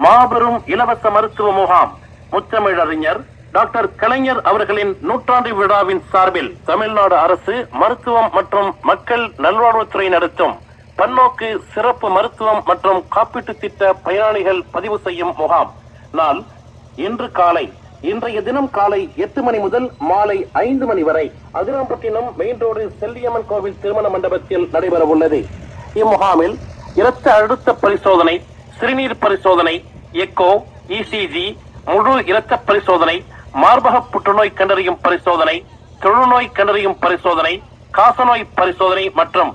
மாபெரும் இலவச மருத்துவ முகாம். முத்தமிழறிஞர் டாக்டர் கலைஞர் அவர்களின் நூற்றாண்டு விழாவின் சார்பில் தமிழ்நாடு அரசு மருத்துவம் மற்றும் மக்கள் நல்வாழ்வுத்துறை நடத்தும் பன்னோக்கு சிறப்பு மருத்துவம் மற்றும் காப்பீட்டு திட்ட பயனாளிகள் பதிவு செய்யும் முகாம். நாள் இன்று காலை இன்றைய தினம் காலை எட்டு மணி முதல் மாலை ஐந்து மணி வரை அதிராம்பட்டினம் மெயின் ரோடு செல்லியம்மன் கோவில் திருமண மண்டபத்தில் நடைபெற உள்ளது இம்முகாமில் இரத்த அழுத்த பரிசோதனை சிறுநீர் பரிசோதனை எக்கோ இசிஜி முழு இரத்த பரிசோதனை மார்பக புற்றுநோய் கண்டறியும் பரிசோதனை தொழுநோய் கண்டறியும் பரிசோதனை காசநோய் பரிசோதனை மற்றும்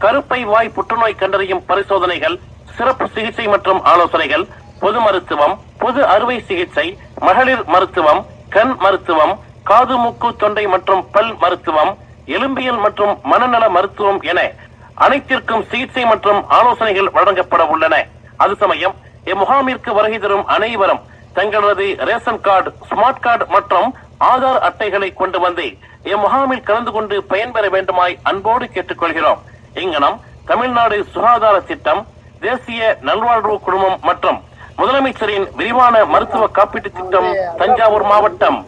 கருப்பை வாய் புற்றுநோய் கண்டறியும் பரிசோதனைகள் சிறப்பு சிகிச்சை மற்றும் ஆலோசனைகள் பொது மருத்துவம் பொது அறுவை சிகிச்சை மகளிர் மருத்துவம் கண் மருத்துவம் காது மூக்கு தொண்டை மற்றும் பல் மருத்துவம் எலும்பியல் மற்றும் மனநல மருத்துவம் என அனைத்திற்கும் சிகிச்சை மற்றும் ஆலோசனைகள் வழங்கப்பட உள்ளன. அது சமயம் இம்முகாமிற்கு வருகை தரும் அனைவரும் தங்களது ரேஷன் கார்டு ஸ்மார்ட் கார்டு மற்றும் ஆதார் அட்டைகளை கொண்டு வந்து இம்முகாமில் கலந்து கொண்டு பயன்பெற வேண்டுமாய் அன்போடு கேட்டுக்கொள்கிறோம். இங்கனம் தமிழ்நாடு சுகாதார திட்டம் தேசிய நல்வாழ்வு குழுமம் மற்றும் முதலமைச்சரின் விரிவான மருத்துவ காப்பீட்டு திட்டம் தஞ்சாவூர் மாவட்டம்.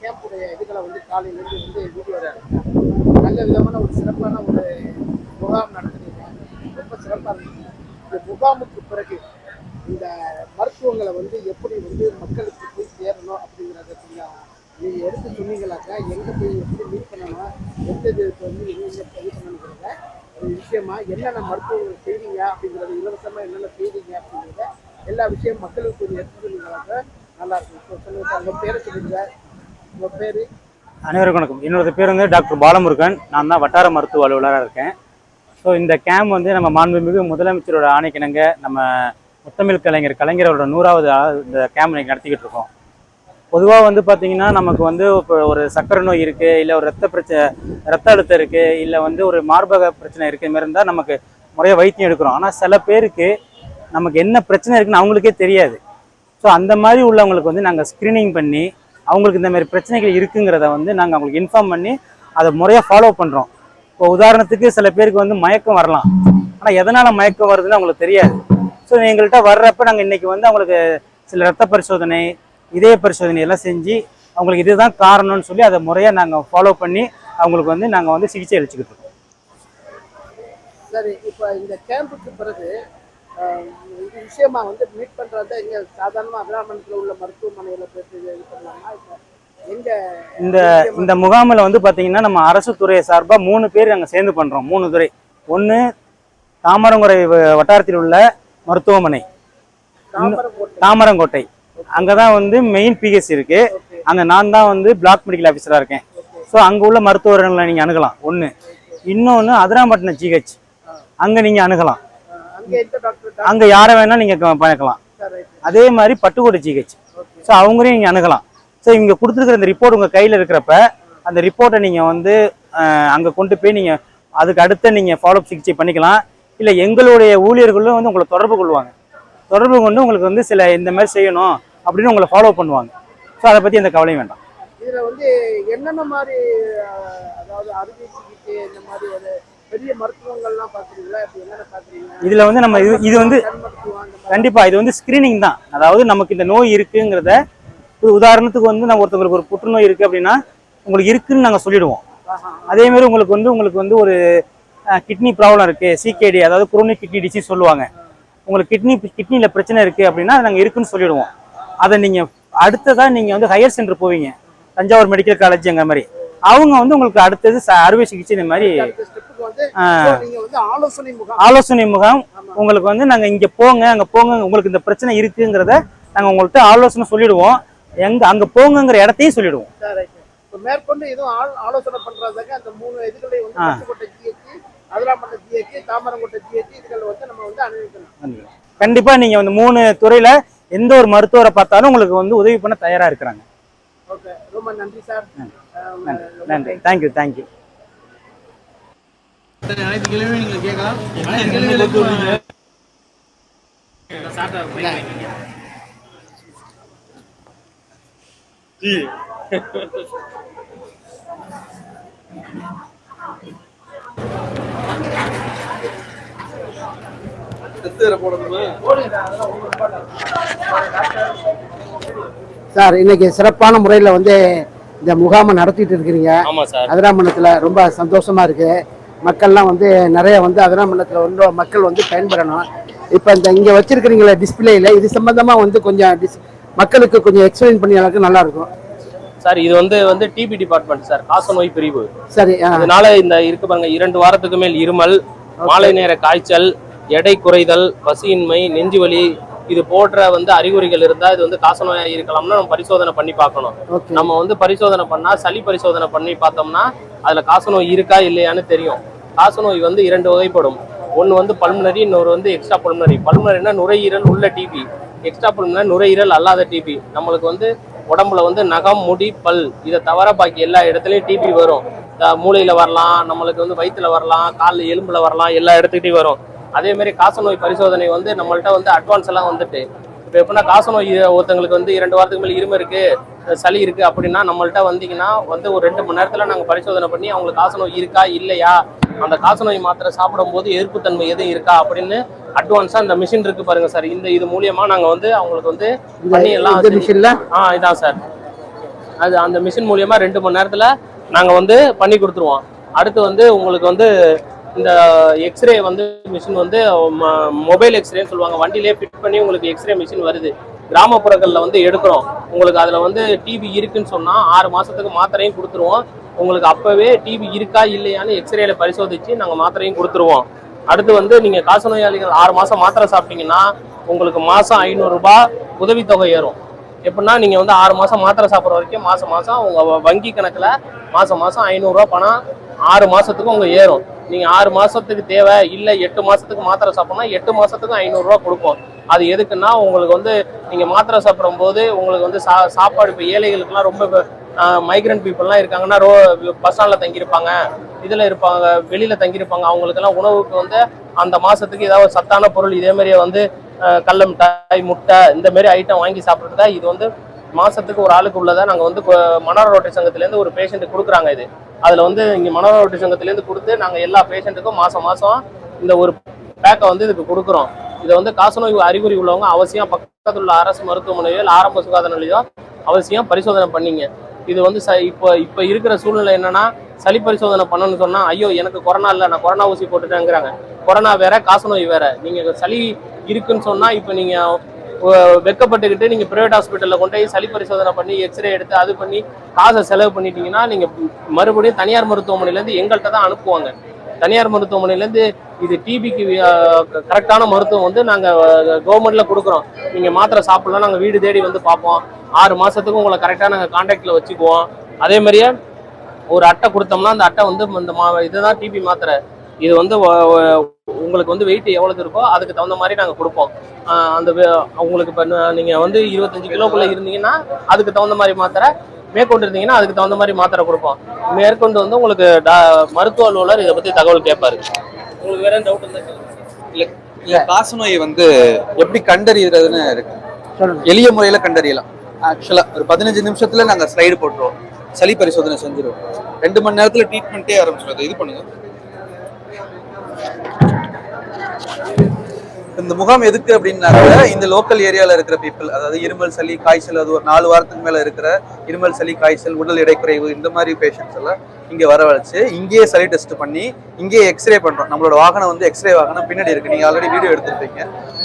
கேம்புடைய இதுகளை வந்து காலையிலேருந்து வந்து வீடியோவில் நல்ல விதமான ஒரு சிறப்பான ஒரு முகாம் நடத்தி சிறப்பாக இருந்துச்சு இந்த முகாமுக்கு பிறகு இந்த மருத்துவங்களை வந்து எப்படி வந்து மக்களுக்கு போய் சேரணும் அப்படிங்கிறத கொஞ்சம் நீங்கள் எடுத்து சொன்னீங்களாக்கா எங்கே போய் எப்படி மீட் பண்ணணும் எந்த இதுக்கு வந்து எங்கெங்க இது பண்ணணுங்கிறத ஒரு விஷயமா என்னென்ன மருத்துவங்கள் செய்வீங்க அப்படிங்கிறது இலவசமாக என்னென்ன செய்வீங்க அப்படிங்கிறத எல்லா விஷயம் மக்களுக்கு கொஞ்சம் எடுத்து சொன்னீங்களாக்கா நல்லாயிருக்கும் இப்போ உங்கள் பேரை சொல்லுங்க. உங்கள் பேர்? அனைவருக்கும் வணக்கம். என்னோட பேர் வந்து டாக்டர் பாலமுருகன். நான் தான் வட்டார மருத்துவ அலுவலராக இருக்கேன். ஸோ இந்த கேம்ப் வந்து நம்ம மாண்புமிகு முதலமைச்சரோட ஆணைக்கிணங்க நம்ம முத்தமிழ் கலைஞர் கலைஞரோட நூறாவது இந்த கேம்ப் இன்னைக்கு நடத்திக்கிட்டு இருக்கோம். பொதுவாக வந்து பார்த்தீங்கன்னா நமக்கு வந்து இப்போ ஒரு சக்கரை நோய் இருக்குது இல்லை ஒரு ரத்த பிரச்சனை ரத்த அழுத்தம் இருக்குது இல்லை வந்து ஒரு மார்பக பிரச்சனை இருக்குது மாதிரி இருந்தால் நமக்கு முறையாக வைத்தியம் எடுக்கிறோம். ஆனால் சில பேருக்கு நமக்கு என்ன பிரச்சனை இருக்குன்னு அவங்களுக்கே தெரியாது. ஸோ அந்த மாதிரி உள்ளவங்களுக்கு வந்து நாங்கள் ஸ்க்ரீனிங் பண்ணி அவங்களுக்கு இந்த மாதிரி பிரச்சனைகள் இருக்குங்கிறத வந்து நாங்கள் அவங்களுக்கு இன்ஃபார்ம் பண்ணி அதை முறையாக ஃபாலோ பண்ணுறோம் இப்போ உதாரணத்துக்கு சில பேருக்கு வந்து மயக்கம் வரலாம். ஆனால் எதனால் மயக்கம் வருதுன்னு அவங்களுக்கு தெரியாது. ஸோ எங்கள்கிட்ட வர்றப்ப நாங்கள் இன்னைக்கு வந்து அவங்களுக்கு சில ரத்த பரிசோதனை இதய பரிசோதனை எல்லாம் செஞ்சு அவங்களுக்கு இதுதான் காரணம்னு சொல்லி அதை முறையாக நாங்கள் ஃபாலோ பண்ணி அவங்களுக்கு வந்து நாங்கள் வந்து சிகிச்சை அளிச்சுக்கிட்டு இருக்கோம். சரி இப்போ இந்த கேம்புக்கு பிறகு இது விஷயமா வந்து மீட் பண்ணுறத இங்கே சாதாரணமாக அபிராமணத்தில் உள்ள மருத்துவமனையில் போயிட்டு இது பண்ணலாமா? இப்போ இந்த இந்த முகாமில் வந்து பார்த்தீங்கன்னா நம்ம அரசு துறை சார்பாக மூணு பேர் நாங்கள் சேர்ந்து பண்ணுறோம் மூணு துறை. ஒன்று தாமரங்குறை வட்டாரத்தில் உள்ள மருத்துவமனை. தாமரங்கோட்டை. அங்கே தான் வந்து மெயின் பிஹெச் இருக்கு. அங்கே நான் தான் வந்து பிளாக் மெடிக்கல் ஆஃபீஸராக இருக்கேன். ஸோ அங்கே உள்ள மருத்துவர்களை நீங்கள் அணுகலாம். ஒன்று இன்னொன்று அதிராம்பட்டினம் ஜிஹெச் அங்கே நீங்கள் அணுகலாம். அங்கே அங்கே யாரை வேணால் நீங்கள் பார்க்கலாம் அதே மாதிரி பட்டுக்கோட்டை ஜிஹெச் ஸோ அவங்களையும் நீங்கள் அணுகலாம். ஸோ இங்கே கொடுத்துருக்குற இந்த ரிப்போர்ட் உங்கள் கையில் இருக்கிறப்ப அந்த ரிப்போர்ட்டை நீங்கள் வந்து அங்கே கொண்டு போய் நீங்கள் அதுக்கு அடுத்த நீங்கள் ஃபாலோஅப் சிகிச்சை பண்ணிக்கலாம். இல்லை எங்களுடைய ஊழியர்களும் வந்து உங்களை தொடர்பு கொள்வாங்க. தொடர்பு கொண்டு உங்களுக்கு வந்து சில இந்த மாதிரி செய்யணும் அப்படின்னு உங்களை ஃபாலோ பண்ணுவாங்க. ஸோ அதை பற்றி எந்த கவலையும் வேண்டாம். இதில் வந்து என்னென்ன மாதிரி அதாவது அறுவை சிகிச்சை இந்த மாதிரி ஒரு பெரிய மருத்துவங்கள்லாம் பார்க்குறீங்களா? இப்போ என்னென்ன பார்க்குறீங்க? இதில் வந்து நம்ம இது இது வந்து அந்த கண்டிப்பாக இது வந்து ஸ்க்ரீனிங் தான். அதாவது நமக்கு இந்த நோய் இருக்குங்கிறத உதாரணத்துக்கு வந்து நம்ம ஒருத்தவங்களுக்கு ஒரு புற்றுநோய் இருக்குது அப்படின்னா உங்களுக்கு இருக்குன்னு நாங்கள் சொல்லிடுவோம். அதே மாதிரி உங்களுக்கு வந்து உங்களுக்கு வந்து ஒரு கிட்னி ப்ராப்ளம் இருக்கு சிகேடி அதாவது குரோனிக் கிட்னி டிசீஸ் சொல்லுவாங்க. உங்களுக்கு கிட்னி கிட்னியில் பிரச்சனை இருக்கு அப்படின்னா நாங்கள் இருக்குன்னு சொல்லிடுவோம். அதை நீங்கள் அடுத்ததா நீங்கள் வந்து ஹையர் சென்டர் போவீங்க. தஞ்சாவூர் மெடிக்கல் காலேஜ் அங்க மாதிரி. அவங்க வந்து உங்களுக்கு அடுத்தது அறுவை சிகிச்சை இந்த மாதிரி ஆலோசனை முகாம். உங்களுக்கு வந்து நாங்கள் இங்கே போங்க அங்கே போங்க உங்களுக்கு இந்த பிரச்சனை இருக்குங்கிறத நாங்கள் உங்கள்கிட்ட ஆலோசனை சொல்லிடுவோம். எங்க அங்கே போங்கங்கிற இடத்தையும் சொல்லிடுவோம். சார் ரைட் இப்போ மேற்கொண்டு எதுவும் ஆல் ஆலோசனை பண்றதுக்கு அந்த மூணு இதுகளையும் வந்து ஆ. பட்டுக்கோட்டை ஜிஹெச் அதிராமட்ட ஜிஹெச் தாமரங்கோட்டை இதுகளை வந்து நம்ம வந்து அனுபவிக்கணும் கண்டிப்பாக நீங்கள் வந்து மூணு துறையில் எந்த ஒரு மருத்துவரை பார்த்தாலும் உங்களுக்கு வந்து உதவி பண்ண தயாராக இருக்கிறாங்க. ஓகே ரொம்ப நன்றி சார். நன்றி. தேங்க்யூ தேங்க்யூ அனைத்து கேள்வியும் நீங்க கேட்கலாம். அனைத்து போடணுமா? சார் இன்னைக்கு சிறப்பான முறையில் வந்து இந்த முகாமை நடத்திட்டு இருக்கிறீங்க. ஆமா சார். அதிராமண்டலத்தில் ரொம்ப சந்தோஷமா இருக்கு. மக்கள்லாம் வந்து நிறைய வந்து அதிராமண்டலத்தில் வந்து மக்கள் வந்து பயன்பெறணும். இப்போ இந்த இங்கே வச்சிருக்கிறீங்களே டிஸ்பிளேல இது சம்பந்தமா வந்து கொஞ்சம் dis- மக்களுக்கு கொஞ்சம் எக்ஸ்பிளைன் பண்ணி எனக்கு நல்லா இருக்கும் சார் இது வந்து வந்து டிபி டிபார்ட்மெண்ட் சார். காசநோய் பிரிவு. சரி ஆ, இதனால இந்த இருக்கு பாருங்க இரண்டு வாரத்துக்கு மேல் இருமல் மாலை நேர காய்ச்சல் எடை குறைதல் பசியின்மை நெஞ்சுவலி இது போன்ற வந்து அறிகுறிகள் இருந்தா இது வந்து காசநோயா இருக்கலாம்னு நம்ம பரிசோதனை பண்ணி பார்க்கணும். நம்ம வந்து பரிசோதனை பண்ணா சளி பரிசோதனை பண்ணி பார்த்தோம்னா அதுல காசநோய் இருக்கா இல்லையான்னு தெரியும். காசநோய் வந்து இரண்டு வகைப்படும். ஒன்னு வந்து பல்மனரி இன்னொரு வந்து எக்ஸ்ட்ரா பல்மனரி பல்மனரினா நுரையீரல் உள்ள டிபி எக்ஸ்ட்ரா பல்மனரி நுரையீரல் அல்லாத டிபி நம்மளுக்கு வந்து உடம்புல வந்து நகம் முடி பல் இதை தவிர பாக்கி எல்லா இடத்துலையும் டிபி வரும். த- மூளையில வரலாம் நம்மளுக்கு வந்து வயிற்றுல வரலாம் காலில் எலும்புல வரலாம் எல்லா இடத்துக்கிட்டையும் வரும். அதே மாதிரி காசநோய் பரிசோதனை வந்து நம்மள்கிட்ட வந்து அட்வான்ஸ் எல்லாம் வந்துட்டு இப்போ எப்படின்னா காசநோய் ஒருத்தங்களுக்கு வந்து இரண்டு வாரத்துக்கு மேலே இருமல் இருக்கு சளி இருக்கு அப்படின்னா நம்மள்ட்ட வந்தீங்கன்னா வந்து ஒரு ரெண்டு மணி நேரத்துல நாங்க பரிசோதனை பண்ணி அவங்களுக்கு காசநோய் இருக்கா இல்லையா? அந்த காசநோய் மாத்திரை சாப்பிடும்போது எதிர்ப்புத்தன்மை எதுவும் இருக்கா அப்படின்னு அட்வான்ஸா இந்த மிஷின் இருக்கு பாருங்க சார் இந்த இது மூலியமா நாங்க வந்து அவங்களுக்கு வந்து பண்ணி எல்லாம் மிஷின்ல ஆ இதான் சார் அது அந்த மிஷின் மூலியமா ரெண்டு மணி நேரத்துல நாங்க வந்து பண்ணி கொடுத்துருவோம். அடுத்து வந்து உங்களுக்கு வந்து இந்த எக்ஸ்ரே வந்து மிஷின் வந்து மொபைல் எக்ஸ்ரேன்னு சொல்லுவாங்க. வண்டியிலே ஃபிட் பண்ணி உங்களுக்கு எக்ஸ்ரே மிஷின் வருது. கிராமப்புறங்களில் வந்து எடுக்கிறோம். உங்களுக்கு அதில் வந்து டிபி இருக்குன்னு சொன்னால் ஆறு மாதத்துக்கு மாத்திரையும் கொடுத்துருவோம். உங்களுக்கு அப்போவே டிபி இருக்கா இல்லையான்னு எக்ஸ்ரேல பரிசோதிச்சு நாங்கள் மாத்திரையும் கொடுத்துருவோம். அடுத்து வந்து நீங்க காசநோயாளிகள் ஆறு மாதம் மாத்திரை சாப்பிட்டீங்கன்னா உங்களுக்கு மாதம் ஐநூறுரூபா உதவித்தொகை ஏறும். எப்படின்னா நீங்கள் வந்து ஆறு மாதம் மாத்திரை சாப்பிட்ற வரைக்கும் மாதம் மாதம் உங்கள் வங்கி கணக்கில் மாதம் மாதம் ஐநூறுரூவா பணம் ஆறு மாதத்துக்கு உங்கள் ஏறும். நீங்கள் ஆறு மாதத்துக்கு தேவை இல்லை எட்டு மாதத்துக்கு மாத்திரை சாப்பிட்னா எட்டு மாதத்துக்கும் ஐநூறுரூவா கொடுப்போம். அது எதுக்குன்னா உங்களுக்கு வந்து நீங்கள் மாத்திரை சாப்பிடும் போது உங்களுக்கு வந்து சா சாப்பாடு இப்போ ஏழைகளுக்குலாம் ரொம்ப மைக்ரண்ட் பீப்புளெலாம் இருக்காங்கன்னா ரோ பஸ் ஸ்டாண்டில் தங்கியிருப்பாங்க. இதில் இருப்பாங்க வெளியில் தங்கியிருப்பாங்க. அவங்களுக்கெல்லாம் உணவுக்கு வந்து அந்த மாதத்துக்கு ஏதாவது ஒரு சத்தான பொருள் இதே மாதிரியே வந்து அஹ், கடல மிட்டாய் முட்டை இந்தமாரி ஐட்டம் வாங்கி சாப்பிட்றதா இது வந்து மாதத்துக்கு ஒரு ஆளுக்கு உள்ளதை நாங்கள் வந்து கொ- ரோட்டை ரோட்டரி ஒரு பேஷண்ட்டுக்கு கொடுக்குறாங்க இது. அதில் வந்து இங்கே மணல் சங்கத்துலேருந்து கொடுத்து நாங்கள் எல்லா பேஷண்ட்டுக்கும் மாதம் மாதம் இந்த ஒரு பேக்கை வந்து இதுக்கு கொடுக்குறோம். இதை வந்து காசநோய் அறிகுறி உள்ளவங்க அவசியம் பக்கத்தில் உள்ள அரசு மருத்துவமனையோ இல்லை ஆரம்ப சுகாதார நிலையோ அவசியம் பரிசோதனை பண்ணீங்க. இது வந்து ச இப்போ இப்போ இருக்கிற சூழ்நிலை என்னன்னா சளி பரிசோதனை பண்ணணும்னு சொன்னால் ஐயோ எனக்கு கொரோனா இல்லை நான் கொரோனா ஊசி போட்டுட்டேங்கிறாங்க. கொரோனா வேற காசநோய் வேற. நீங்கள் சளி இருக்குன்னு சொன்னால் இப்போ நீங்கள் வெக்கப்பட்டுக்கிட்டு நீங்கள் ப்ரைவேட் ஹாஸ்பிட்டலில் கொண்டு போய் சளி பரிசோதனை பண்ணி எக்ஸ்ரே எடுத்து அது பண்ணி காசை செலவு பண்ணிட்டீங்கன்னா நீங்கள் மறுபடியும் தனியார் மருத்துவமனையிலேருந்து எங்கள்கிட்ட தான் அனுப்புவாங்க. தனியார் மருத்துவமனையிலேருந்து இது டிபிக்கு கரெக்டான மருத்துவம் வந்து நாங்கள் கவர்மெண்ட்டில் கொடுக்குறோம். நீங்கள் மாத்திரை சாப்பிட்லாம் நாங்கள் வீடு தேடி வந்து பார்ப்போம். ஆறு மாதத்துக்கு உங்களை கரெக்டாக நாங்கள் காண்டாக்டில் வச்சுக்குவோம். அதே மாதிரியே ஒரு அட்டை கொடுத்தோம்னா அந்த அட்டை வந்து இந்த மா இதுதான் டிபி மாத்திரை. இது வந்து உங்களுக்கு வந்து வெயிட் எவ்வளவு இருக்கோ அதுக்கு தகுந்த மாதிரி நாங்கள் கொடுப்போம். அந்த உங்களுக்கு இப்போ நீங்கள் வந்து இருபத்தஞ்சு கிலோக்குள்ளே இருந்தீங்கன்னா அதுக்கு தகுந்த மாதிரி மாத்திரை. மேற்கொண்டு இருந்தீங்கன்னா அதுக்கு தகுந்த மாதிரி மாத்திரை கொடுப்போம். மேற்கொண்டு வந்து உங்களுக்கு டா- மருத்துவ அலுவலர் இதை பற்றி தகவல் கேட்பாரு. உங்களுக்கு வேற டவுட் கேளுங்க. இல்ல இல்ல காசநோயை வந்து எப்படி கண்டறியறதுன்னு இருக்கு. எளிய முறையில கண்டறியலாம். ஆக்சுவலா ஒரு பதினஞ்சு நிமிஷத்துல நாங்க ஸ்லைடு போட்டுருவோம். சளி பரிசோதனை செஞ்சிருவோம். ரெண்டு மணி நேரத்துல ட்ரீட்மெண்ட்டே ஆரம்பிச்சிடும் இது பண்ணுங்க. Thank you. இந்த முகாம் எதுக்கு அப்படின்னாக்க இந்த லோக்கல் ஏரியால இருக்கிற பீப்புள் அதாவது இருமல் சளி காய்ச்சல் அது ஒரு நாலு வாரத்துக்கு மேல இருக்கிற இருமல் சளி காய்ச்சல் உடல் எடை குறைவு இந்த மாதிரி பேஷண்ட்ஸ் எல்லாம் இங்க வரவழைச்சு இங்கேயே சளி டெஸ்ட் பண்ணி இங்கேயே எக்ஸ்ரே பண்றோம். நம்மளோட வாகனம் வந்து எக்ஸ்ரே வாகனம் பின்னாடி இருக்கு. நீங்க ஆல்ரெடி வீடியோ எடுத்திருப்பீங்க.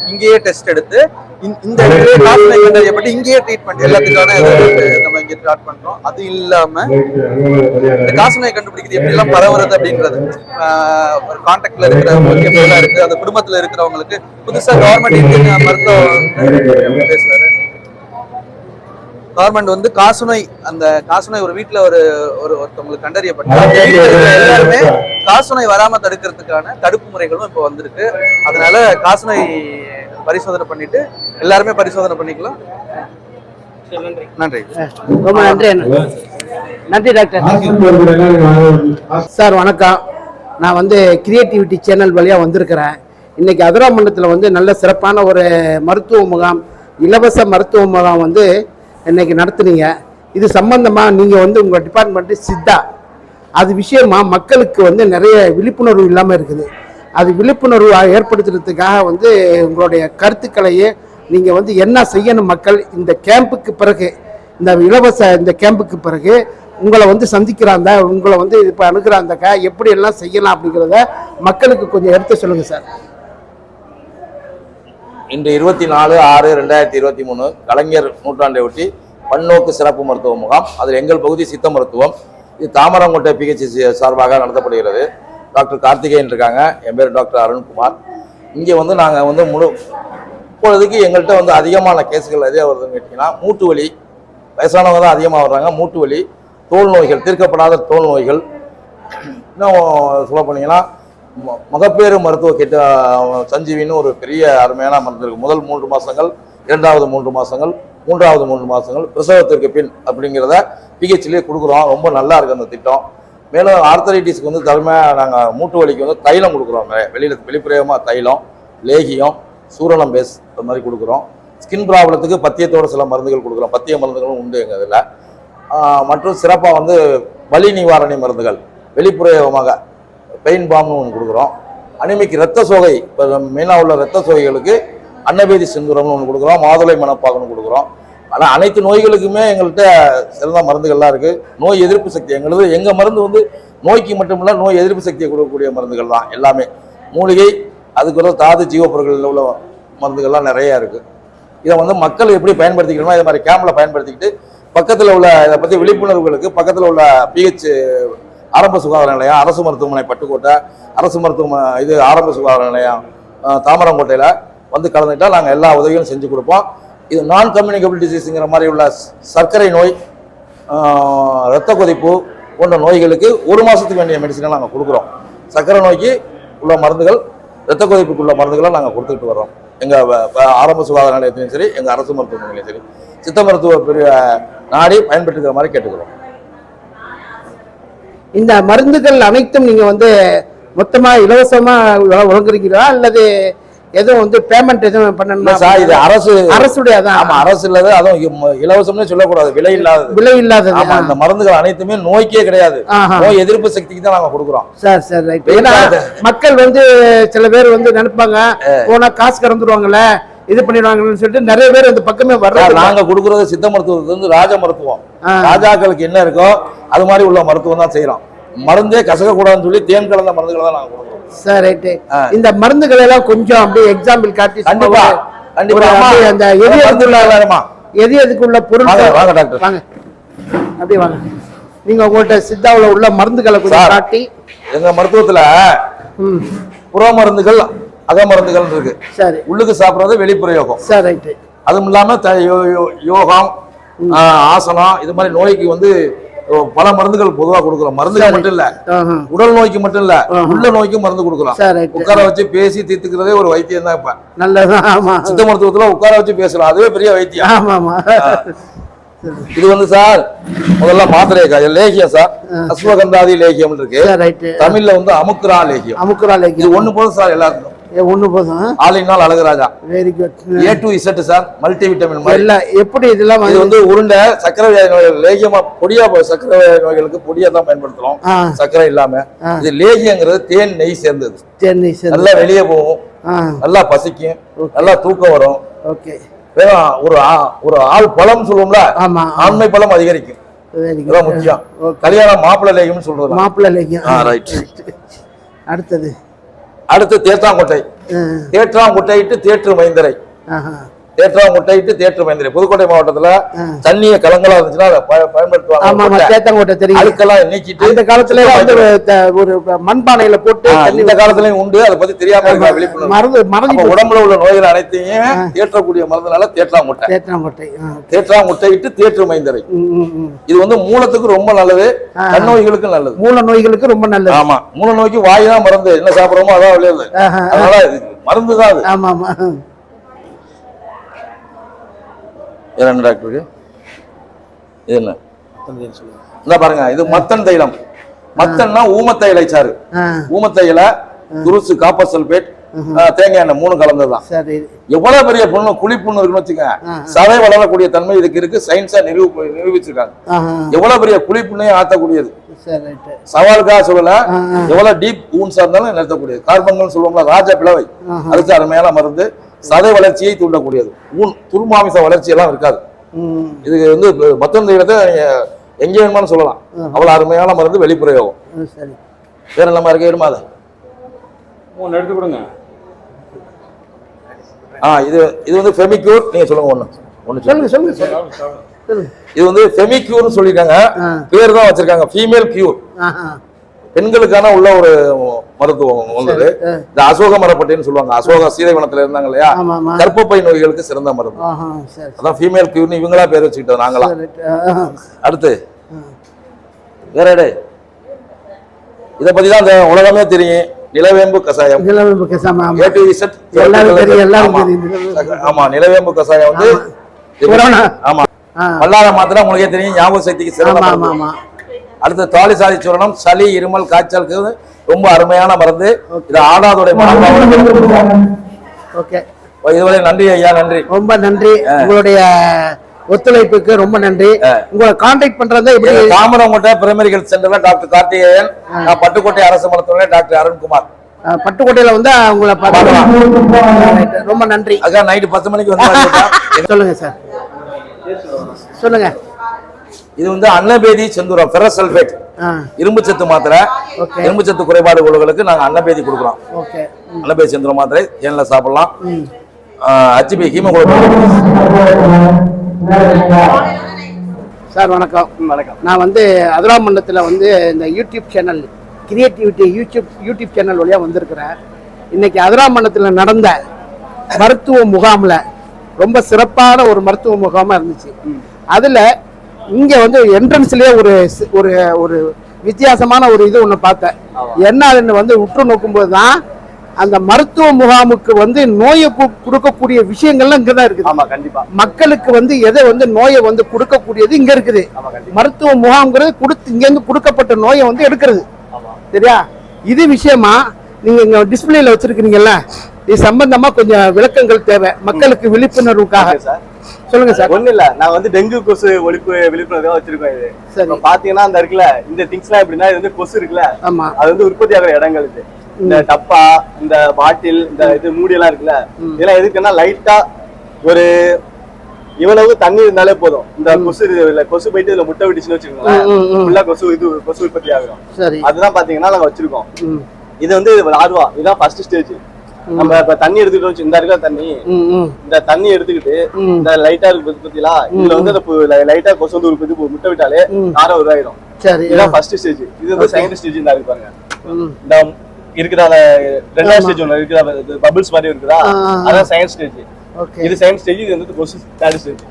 இங்கேயே டெஸ்ட் எடுத்து இந்த- கண்டறியப்பட்டு இங்கேயே ட்ரீட்மெண்ட் எல்லாத்துக்கான நம்ம இங்க ஸ்டார்ட் பண்றோம். அது இல்லாம இந்த காசநோய் கண்டுபிடிக்கிறது எப்படி எல்லாம் பரவுறது அப்படின்றது. ஒரு கான்டாக்ட்ல இருக்கிறவங்களுக்கு எப்படி எல்லாம் இருக்கு. அந்த குடும்பத்துல இருக்கிறவங்களுக்கு புதுசா கவர்மெண்ட் இந்தியன் மருத்துவ பேசுறாரு. கவர்மெண்ட் வந்து காசநோய் அந்த காசநோய் ஒரு வீட்ல ஒரு ஒரு ஒருத்தவங்களுக்கு கண்டறியப்பட்டு அந்த வீட்ல இருக்கிற எல்லாருமே காசநோய் வராம தடுக்கிறதுக்கான தடுப்பு முறைகளும் இப்போ வந்திருக்கு. அதனால காசநோய் பரிசோதனை பண்ணிட்டு எல்லாருமே பரிசோதனை பண்ணிக்கலாம். சரி, நன்றி. நன்றி. ரொம்ப நன்றி. நன்றி டாக்டர். சார் வணக்கம். நான் வந்து கிரியேட்டிவிட்டி சேனல் வழியாக வந்திருக்கிறேன். இன்றைக்கி அதிராமண்டலத்தில் வந்து நல்ல சிறப்பான ஒரு மருத்துவ முகாம் இலவச மருத்துவ முகாம் வந்து இன்றைக்கி நடத்துனீங்க. இது சம்பந்தமாக நீங்கள் வந்து உங்கள் டிபார்ட்மெண்ட்டு சித்தா அது விஷயமா மக்களுக்கு வந்து நிறைய விழிப்புணர்வு இல்லாமல் இருக்குது. அது விழிப்புணர்வு ஏற்படுத்துறதுக்காக வந்து உங்களுடைய கருத்துக்களையே நீங்கள் வந்து என்ன செய்யணும் மக்கள் இந்த கேம்புக்கு பிறகு இந்த இலவச இந்த கேம்புக்கு பிறகு உங்களை வந்து சந்திக்கிறாங்க உங்களை வந்து இப்போ அணுகிறாந்தாக்கா எப்படி எல்லாம் செய்யலாம் அப்படிங்கிறத மக்களுக்கு கொஞ்சம் எடுத்து சொல்லுங்கள் சார். இன்று இருபத்தி நாலு ஆறு ரெண்டாயிரத்தி இருபத்தி மூணு கலைஞர் நூற்றாண்டை ஒட்டி பன்னோக்கு சிறப்பு மருத்துவ முகாம் அதில் எங்கள் பகுதி சித்த மருத்துவம் இது தாமரங்கோட்டை பிஹெச்சி சார்பாக நடத்தப்படுகிறது. டாக்டர் கார்த்திகேயன் இருக்காங்க என் பேர் டாக்டர் அருண்குமார். இங்கே வந்து நாங்கள் வந்து முழு இப்பொழுதுக்கு எங்கள்கிட்ட வந்து அதிகமான கேஸுகள் எதே வருதுன்னு கேட்டிங்கன்னா மூட்டு வலி வயசானவங்க தான் அதிகமாக வர்றாங்க மூட்டு வலி தோல் நோய்கள் தீர்க்கப்படாத தோல் நோய்கள். இன்னும் சொல்ல போனீங்கன்னா மகப்பேறு மருத்துவ கிட்ட சஞ்சீவின்னு ஒரு பெரிய அருமையான மருந்து இருக்குது முதல் மூன்று மாதங்கள் இரண்டாவது மூன்று மாதங்கள் மூன்றாவது மூன்று மாதங்கள் பிரசவத்திற்கு பின் அப்படிங்கிறத பிஹெச்லேயே கொடுக்குறோம். ரொம்ப நல்லா இருக்குது அந்த திட்டம். மேலும் ஆர்த்தரைட்டிஸ்க்கு வந்து தலைமையாக நாங்கள் மூட்டு வலிக்கு வந்து தைலம் கொடுக்குறோம் வெளியில் வெளிப்பிரயோகமாக தைலம் லேகியம் சூரணம் பேஸ் இந்த மாதிரி கொடுக்குறோம். ஸ்கின் ப்ராப்ளத்துக்கு பத்தியத்தோட சில மருந்துகள் கொடுக்குறோம். பத்திய மருந்துகளும் உண்டு எங்கள் இதில். மற்றும் சிறப்பாக வந்து வலி நிவாரணி மருந்துகள். வெளிப்புறமாக பெயின் பாம்னு ஒன்று கொடுக்குறோம். அனிமிக்கு ரத்த சோகை இப்போ மெயினாக உள்ள ரத்த சோகைகளுக்கு அன்னபேதி சிந்துரம்னு ஒன்று கொடுக்குறோம் மாதுளை மணப்பாகன்னு கொடுக்குறோம். ஆனால் அனைத்து நோய்களுக்குமே எங்கள்கிட்ட சிறந்த மருந்துகள்லாம் இருக்குது நோய் எதிர்ப்பு சக்தி எங்களது எங்கள் மருந்து வந்து நோய்க்கு மட்டுமில்ல நோய் எதிர்ப்பு சக்தியை கொடுக்கக்கூடிய மருந்துகள் தான் எல்லாமே. மூலிகை அதுக்குள்ள தாது ஜீவப்பொருட்களில் உள்ள மருந்துகள்லாம் நிறையா இருக்குது இதை வந்து மக்கள் எப்படி பயன்படுத்திக்கணுமோ இதே மாதிரி கேம்பில் பயன்படுத்திக்கிட்டு பக்கத்தில் உள்ள இதை பற்றி விழிப்புணர்வுகளுக்கு பக்கத்தில் உள்ள பிஹெச் ஆரம்ப சுகாதார நிலையம் அரசு மருத்துவமனை பட்டுக்கோட்டை அரசு மருத்துவமனை இது ஆரம்ப சுகாதார நிலையம் தாமரங்கோட்டையில் வந்து கலந்துக்கிட்டால் நாங்கள் எல்லா உதவியும் செஞ்சு கொடுப்போம். இது நான் கம்யூனிகபிள் டிசீஸுங்கிற மாதிரி உள்ள சர்க்கரை நோய் இரத்த கொதிப்பு போன்ற நோய்களுக்கு ஒரு மாதத்துக்கு வேண்டிய மெடிசனை நாங்கள் கொடுக்குறோம். சர்க்கரை நோய்க்கு உள்ள மருந்துகள் இரத்த கொதிப்புக்கு உள்ள மருந்துகளை நாங்கள் கொடுத்துட்டு வர்றோம். எங்கள் ஆரம்ப சுகாதார நிலையத்திலையும் சரி எங்கள் அரசு மருத்துவமனையிலையும் சரி. சித்த மருத்துவ பெரிய நாடி பயன்பெற்றுக்கிற மாதிரி கேட்டுக்கிறோம். இந்த மருந்துகள் அனைத்தும் நீங்க வந்து மொத்தமா இலவசமா வழ- வழங்குறீங்களா? அல்லது எதுவும் வந்து பேமெண்ட் எதுவும் பண்ணணுமா? சார் இது அரசு அரசுடைய அதான் ஆமா அரசு இல்லது அதுவும் இலவசம்னே சொல்லக்கூடாது விலை இல்லாதது. விலை இல்லாதது. ஆமா இந்த மருந்துகள் அனைத்துமே நோய்க்கே கிடையாது. நோய் எதிர்ப்பு சக்திக்கு தான் நாங்க கொடுக்குறோம். Sir sir right. ஏன்னா மக்கள் வந்து சில பேர் வந்து நினைப்பாங்க போனா காசு கறந்துருவாங்கல்ல? இது பண்ணிடுவாங்கன்னு சொல்லிட்டு நிறைய பேர் இந்த பக்கமே வர்றாங்க நாங்க கொடுக்கறது சித்த மருத்துவத்துக்கு வந்து ராஜ மருத்துவம். ராஜாக்களுக்கு என்ன இருக்கோ அது மாதிரி உள்ள மருத்துவம் தான் செய்யறோம். மருந்தே கசக்க கூடாதுன்னு சொல்லி தேன் கலந்த மருந்துகளை தான் நாங்க கொடுக்குறோம். Sir right. இந்த மருந்துகள் எல்லாம் கொஞ்சம் அப்படியே எக்ஸாம்பிள் காட்டி கண்டிப்பா கண்டிப்பா. அந்த எது எதுக்குள்ள இல்லாதம்மா. எது எதுக்குள்ள பொருள் வாங்க டாக்டர். வாங்க. அப்படியே வாங்க. நீங்க உங்கள்ட்ட சித்தாவுல உள்ள மருந்துகளை கொஞ்சம். காட்டி எங்க மருத்துவத்துல புற மருந்துகள் அக மருந்துகள் இருக்கு சரி. உள்ளுக்கு சாப்பிடுறது வெளிப்புறயோகம் சார் ரைட்டு அதுவும் இல்லாம த- யோ- யோ- யோகம் ஆசனம் இது மாதிரி நோய்க்கு வந்து பல மருந்துகள் பொதுவா கொடுக்குறோம். மருந்துகள். மட்டும் இல்ல. உடல் நோய்க்கு மட்டும் இல்ல. உள்ள நோய்க்கும் மருந்து கொடுக்குறோம். உட்கார வச்சு பேசி தீர்த்துக்கிறதே ஒரு வைத்தியம் தான் இப்ப. நல்லதுதான் ஆமா. சித்த மருத்துவத்துல உட்கார வச்சு பேசலாம். அதுவே பெரிய வைத்தியம். இது வந்து சார் முதல்ல மாத்திரை காய் லேகியம் சார். அஸ்வகந்தாதி லேகியம் இருக்கு தமிழ்ல வந்து அமுக்குரா லேகியம். அமுக்குறாள் இது ஒண்ணு போதும் சார் எல்லாருக்கும். ஒண்ணு போதும். ஆலினால் Alaguraja. Very good A to Z sir multi vitamin எல்லாம் எப்படி இதெல்லாம் இது வந்து உருண்டை சக்கரை வியாதி நோய்கள் லேகியமா பொடியா போ- சக்கரை வியாதி நோய்களுக்கு பொடியா தான் பயன்படுத்துறோம். ஆ. சர்க்கரை இல்லாம. ஆ. இது லேகியங்கிறது தேன் நெய் சேர்ந்தது. சென்னை சரி நல்லா வெளியே போகும். நல்லா பசிக்கும். நல்லா தூக்கம் வரும். ஓகே ஒரு ஒரு ஆள் பழம் சொல்லுவோம்ல ஆண்மை பழம் அதிகரிக்கும். முக்கியம். கல்யாணம் மாப்பிள்ளை லேகியம்னு சொல்றது மாப்பிள்ளை ஆ, right. அடுத்தது. அடுத்து தேற்றாங்குட்டை. ஆ, தேற்றாங்குட்டையிட்டு தேற்று மைந்தரை. ஆஹா. தேற்றாங்குட்டையிட்டு தேற்று மைந்தரை. புதுக்கோட்டை மாவட்டத்துல. தண்ணிய கலங்களா இருந்துச்சுன்னா அதை பயன்படுத்துவாங்க. அழுக்கெல்லாம் நீக்கிட்டு அந்த காலத்துல வந்து ஒரு மண்பானையில போட்டு இந்த காலத்துலயும் உண்டு. அதை பத்தி தெரியாம விழிப்புணர்வு. அப்ப உடம்புல உள்ள நோய்கள் அனைத்தையும் தேற்றக்கூடிய மருந்துனால தேற்றாங்குட்டை தேத்தாங்கோட்டை ஆ. தேற்றாங்குட்டையிட்டு தேற்று மைந்தரை. ம், ம், ம். இது வந்து மூலத்துக்கு ரொம்ப நல்லது. கண் நோய்களுக்கு நல்லது. மூல நோய்களுக்கு ரொம்ப நல்லது. ஆமா மூல நோய்க்கு வாய் தான் மருந்து. என்ன சாப்பிடுறோமோ அதான் விளையுது. அதனால மருந்து தான் அது. ஆமா ஆமா. என்ன டாக்டருக்கு இது என்ன? இந்த பாருங்க இது மத்தன் தைலம். மத்தன்னா ஊமத்தை இலைச்சாறு ஆ, ஊமத்தை இலை துருசு காப்பர் சல்பேட் தேங்காய் எண்ணெய் மூணு கலந்ததுதான். எவ்வளவு பெரிய புண்ணு குழி புண்ணு இருக்குன்னு வச்சுக்கோங்க. சதை வளரக்கூடிய தன்மை இதுக்கு இருக்கு. சயின்ஸா நிரூப நிரூபிச்சிருக்காங்க. எவ்வளவு பெரிய குழி புண்ணையும் ஆத்தக்கூடியது சவாலுக்காக சொல்லல. எவ்வளவு டீப் ஊன்ஸா இருந்தாலும் நிறுத்தக்கூடியது. கார்பன்கள் சொல்லுவாங்களா ராஜ பிளவை. அதுக்கு அருமையான மருந்து. சதை வளர்ச்சியை தூண்டக்கூடியது. ஊன் துருமாமிச வளர்ச்சி எல்லாம் இருக்காது. ம். இது வந்து மத்தொன்று இடத்தை எங்க வேணுமானு சொல்லலாம். அவ்வளவு அருமையான மருந்து வெளிப்பிரயோகம் வேற என்னமா இருக்கு? இருமாத ஒன்று எடுத்து கொடுங்க. ஆ இது இது வந்து ஃபெமிக்யூர் நீங்க சொல்லுங்க ஒண்ணு. ஒண்ணு சொல்லுங்க. சொல்லுங்க இது வந்து ஃபெமிக்யூர்னு சொல்லியிருக்காங்க. ஆ. பேர் தான் வச்சிருக்காங்க. ஃபீமேல் கியூர் ஆஹா. பெண்களுக்கான உள்ள ஒரு மருத்துவம் உள்ளது. இந்த அசோக மரப்பட்டைன்னு சொல்லுவாங்க. அசோக சீதைவனத்துல இருந்தாங்க இல்லையா? கர்ப்பப்பை நோய்களுக்கு சிறந்த மருந்து. அதான் ஃபீமேல் கியூர்னு இவங்களா பேர் வச்சுக்கிட்டோம் நாங்களா. அடுத்து. வேற எடு. இத பத்தி தான் இந்த உலகமே தெரியும். நிலவேம்பு கசாயம். நிலவேம்பு கசாம ஆமா. ஏ டு இசட் ஆமா. நிலவேம்பு. கசாயம் வந்து. ஆமா. பல்லார மாத்திரம் உங்களுக்கே தெரியும். ஞாபக சக்திக்கு சிறந்த ஆமா. ஆமா. அடுத்து தாலி சாதி சூரணம் சளி இருமல் காய்ச்சலுக்கு ரொம்ப அருமையான மருந்து. இது ஆடாதோட மனப்பாடம் ஓகே. இதுவரை நன்றி ஐயா நன்றி. ரொம்ப நன்றி. உங்களுடைய ஒத்துழைப்புக்கு ரொம்ப நன்றி. உங்களை காண்டாக்ட் பண்றதா எங்க தாமரங்கோட்டை பிரைமரி ஹெல்த் சென்டர்ல டாக்டர் கார்த்திகேயன் நான் பட்டுக்கோட்டை அரசு மருத்துவமனை டாக்டர் அருண்குமார். பட்டுக்கோட்டையில வந்து உங்களை பார்க்கலாம். ரொம்ப நன்றி. அக்கா நைட்டு பத்து மணிக்கு வந்து சொல்லுங்க சார் சொல்லுங்க. இது வந்து அன்னபேதி செந்தூரம் ஃபெரஸ் சல்ஃபேட் இரும்பு சத்து மாத்திரை. இரும்பு சத்து குறைபாடு உள்ளவர்களுக்கு நாங்க அன்னபேதி கொடுக்குறோம். ஓகே. அன்னபேதி செந்தூரம் மாத்திரை தேன்ல சாப்பிடலாம். HP haemoglobin. சார் வணக்கம். வணக்கம். நான் வந்து அதிராமண்டலத்தில் வந்து இந்த YouTube channel creativity YouTube YouTube channel வழியாக வந்திருக்கிறேன். இன்னைக்கு அதிராமண்டலத்தில் நடந்த மருத்துவ முகாமில் ரொம்ப சிறப்பான ஒரு மருத்துவ முகாமாக இருந்துச்சு. அதில் இங்கே வந்து என்ட்ரன்ஸ்லேயே ஒரு ஒரு ஒரு வித்தியாசமான ஒரு இது ஒன்று பார்த்தேன். என்ன வந்து உற்று நோக்கும்போது தான் அந்த மருத்துவ முகாமுக்கு வந்து நோயை கொடுக்கக்கூடிய விஷயங்கள்லாம் இங்கே தான் இருக்குது. ஆமா கண்டிப்பா. மக்களுக்கு வந்து எதை வந்து நோயை வந்து கொடுக்கக்கூடியது இங்க இருக்குது. மருத்துவ முகாம்ங்கிறது கொடுத்து இங்க இருந்து கொடுக்கப்பட்ட நோயை வந்து எடுக்கிறது. சரியா? இது விஷயமா நீங்க இங்க டிஸ்பிளேல வச்சிருக்கீங்கல்ல இது சம்பந்தமா கொஞ்சம் விளக்கங்கள் தேவை. மக்களுக்கு விழிப்புணர்வுக்காக. சொல்லுங்க சார். ஒண்ணு இல்ல. நான் வந்து டெங்கு கொசு ஒழிப்பு விழிப்புணர்வு வச்சிருக்கோம் இது. சரி. பாத்தீங்கன்னா அந்த இருக்குல்ல இந்த திங்ஸ் எல்லாம் எப்படின்னா இது வந்து கொசு இருக்குல்ல ஆமா. அது வந்து உற்பத்தி ஆகிற இடங்கள் இது. இந்த டப்பா இந்த பாட்டில் இந்த இது மூடி எல்லாம் இருக்குல்ல இதெல்லாம் எதுக்குன்னா லைட்டா ஒரு இவ்வளவு தண்ணி இருந்தாலே போதும். இந்த கொசு இதுல கொசு போயிட்டு இதுல முட்டை விட்டுச்சுன்னு வச்சுக்கோங்களேன். ஃபுல்லா கொசு இது கொசு உற்பத்தி ஆகும் அதுதான் பாத்தீங்கன்னா நாங்க வச்சிருக்கோம். இது வந்து லார்வா இதுதான் ஃபர்ஸ்ட் ஸ்டேஜ் நம்ம இப்ப தண்ணி எடுத்துக்கிட்டோம் வச்சு, இந்த இருக்கிற தண்ணி. இந்த தண்ணி எடுத்துக்கிட்டு. இந்த லைட்டா இருக்கு பத்தியா இதுல வந்து அந்த லைட்டா கொசு வந்து பு- முட்டை விட்டாலே. காரம் உருவாயிடும். சரி இதுதான் ஃபர்ஸ்ட் ஸ்டேஜ் இது வந்து செகண்ட் ஸ்டேஜ் இந்த இருக்கு பாருங்க. இந்த இருக்கிற அந்த ரெண்டாவது ஸ்டேஜ் ஒன்று இருக்கிற பபிள்ஸ் மாதிரி இருக்குதா. அதான் செகண்ட் ஸ்டேஜ் இது செகண்ட் ஸ்டேஜ் இது வந்து கொசு தேர்ட் ஸ்டேஜ்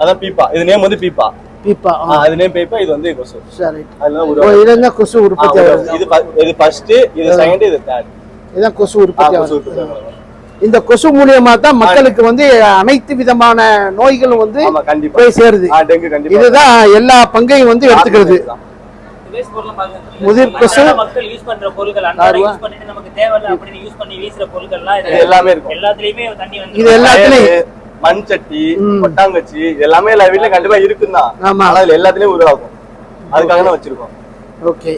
அதான் பீப்பா. இது நேம் வந்து பீப்பா. பீப்பா அது நேம் பீப்பா இது வந்து கொசு. சரி. ஒரு கொசு உற்பத்தி இது இது ஃபர்ஸ்ட் இது செகண்ட் இது தேர்ட் இதுதான் கொசு உற்பத்தி. இந்த கொசு மூலியமா தான் மக்களுக்கு வந்து அனைத்து விதமான நோய்களும் வந்து ஆமா கண்டிப்பா போய் சேருது ஆ டெங்கு கண்டிப்பா இதுதான் எல்லா பங்கையும் வந்து எடுத்துக்கிறது. முதிர் கொசு. அன்றாட மக்கள் யூஸ் பண்ற பொருட்கள் அன்றாட ஆறுவா. யூஸ் பண்ணிட்டு நமக்கு தேவையில்ல அப்படின்னு யூஸ் பண்ணி வீசுற பொருட்கள்லாம் இது இது எல்லாமே இருக்கும். எல்லாத்துலயுமே தண்ணி வந்து இது எல்லாத்துலயும் மண் சட்டி. கொட்டாங்கச்சி இது எல்லாமே எல்லா வீட்லயும் கண்டிப்பா இருக்குன்னா ஆமா. ஆனா இதுல எல்லாத்துலயும் உருவாகும் அதுக்காக தான் வச்சிருக்கோம் ஓகே.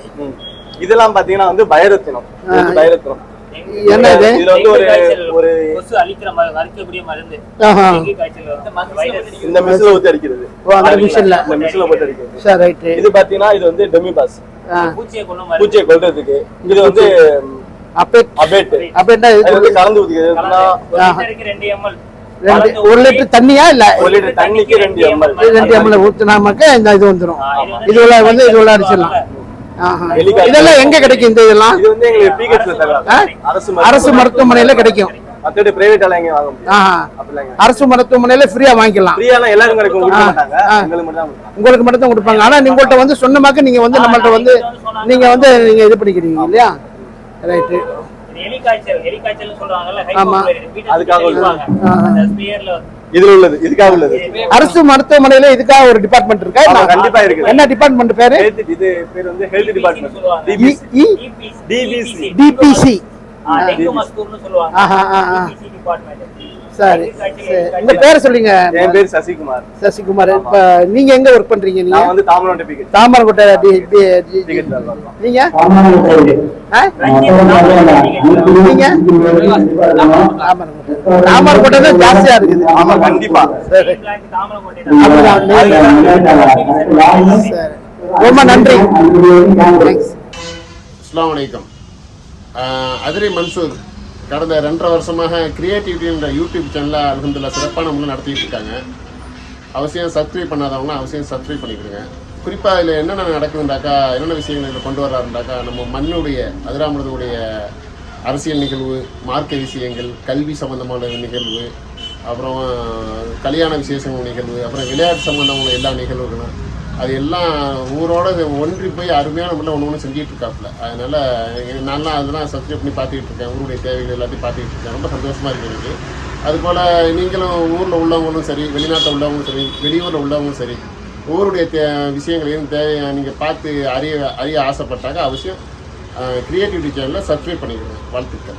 இதெல்லாம் பாத்தீங்கன்னா வந்து வந்து பயரத்தினம் என்ன இது இதுல வந்து ஒரு கொசு அழிக்கிற மருந்து. இந்த மிஷின்ல ஊத்தி அடிக்கிறது ஓ அந்த மிஷின்ல இந்த மிஷின்ல போட்டு அடிக்கிறது சரி ரைட்டு இது பாத்தீங்கன்னா இது வந்து டெமி பாஸ் பூச்சியை கொல்லும் மருந்து. பூச்சியை கொல்றதுக்கு. இது வந்து அப்பேட் அபேட். அப்பேட்டா அது வந்து கலந்து ஊத்திக்கிறது. ஒரு ரெண்டு லிட்டர் தண்ணியா இல்ல? ஒரு லிட்டர் தண்ணிக்கு ரெண்டு எம்எல் ரெண்டு எம்எல் ஊத்துனாமக்க இந்த இது வந்துரும். இது உள்ள வந்து இது உள்ள அடிச்சிடலாம். இதெல்லாம் எங்க கிடைக்கும் இந்த இதெல்லாம்? இது வந்து எங்களுக்கு பிஹெச்ல அரசு அரசு மருத்துவமனையில கிடைக்கும். மத்தபடி பிரைவேட் எல்லாம் எங்கேயும் வாங்க முடியாது. அரசு மருத்துவமனையில ஃப்ரீயா வாங்கிக்கலாம். ஃப்ரீயாலாம் எல்லாரும் கிடைக்கும் கொடுக்க ஆ, மாட்டாங்க. ஆ. எங்களுக்கு மட்டும் தான் கொடுப்பாங்க. உங்களுக்கு மட்டும் தான் கொடுப்பாங்க. ஆனா நீங்கள்ட்ட வந்து சொன்னமாக்க நீங்க வந்து நம்மள்ட்ட வந்து நீங்க வந்து நீங்க இது பண்ணிக்கிறீங்க இல்லையா? ரைட்டு எலி காய்ச்சல் எலி காய்ச்சல்னு சொல்றாங்கல்ல ஆமா. அதுக்காக இதுல உள்ளது இதுக்காக உள்ளது. அரசு மருத்துவமனையில இதுக்காக ஒரு டிபார்ட்மெண்ட் இருக்கா? கண்டிப்பா இருக்குது. என்ன டிபார்ட்மெண்ட் பேரு? இது பேர் வந்து ஹெல்த் டிபார்ட்மெண்ட். டிபிசி. டிபிசி சரி உங்க பேரை சொல்லுங்க. என் பேர் சசிகுமார். சசிகுமார். இப்ப நீங்க எங்க ஒர்க் பண்றீங்க நீங்க? நான் வந்து தாமரம் பிகேட் தாமரக்கோட்டை டி- டி- டி- டிக்கெட் தரலாம் நீங்க? நீங்க தாமரக்கோட்டை தான் ஜாஸ்தியா இருக்குது. ஆமா கண்டிப்பா. ரொம்ப நன்றி. அஸ்லாம் வலைக்கம் அதிரி மன்சூர் கடந்த ரெண்டரை வருஷமாக கிரியேட்டிவிட்டின்ற யூடியூப் சேனலை அலமதுல்லா சிறப்பான முறையில் நடத்திட்டு இருக்காங்க அவசியம் சப்ஸ்கிரைப் பண்ணாதவங்க அவசியம் சப்ஸ்கிரைப் பண்ணிக்கிடுங்க. குறிப்பாக இதில் என்னென்ன நடக்குதுண்டாக்கா என்னென்ன விஷயங்கள் இதில் கொண்டு வர்றாருண்டாக்கா நம்ம மண்ணுடைய அதிராமிரதனுடைய அரசியல் நிகழ்வு மார்க்க விஷயங்கள் கல்வி சம்பந்தமான நிகழ்வு அப்புறம் கல்யாண விசேஷங்கள் நிகழ்வு அப்புறம் விளையாட்டு சம்பந்தமான எல்லா நிகழ்வுகளும் அது எல்லாம் ஊரோட ஒன்றி போய் அருமையான முறையில் ஒன்று ஒன்று செஞ்சுட்டு இருக்காப்புல அதனால நல்லா அதெல்லாம் சப்ஸ்கிரைப் பண்ணி பார்த்துக்கிட்டு இருக்கேன் ஊருடைய தேவைகள் எல்லாத்தையும் பார்த்துக்கிட்டு இருக்கேன் ரொம்ப சந்தோஷமாக இருக்குது எனக்கு. அதுபோல் நீங்களும் ஊரில் உள்ளவங்களும் சரி வெளிநாட்டில் உள்ளவங்களும் சரி வெளியூரில் உள்ளவங்களும் சரி ஊருடைய தே விஷயங்களையும் தேவையை நீங்கள் பார்த்து அறிய அறிய ஆசைப்பட்டாக்க அவசியம் கிரியேட்டிவிட்டி சேனலில் சப்ஸ்கிரைப் பண்ணிக்கணும் வாழ்த்துக்கள்.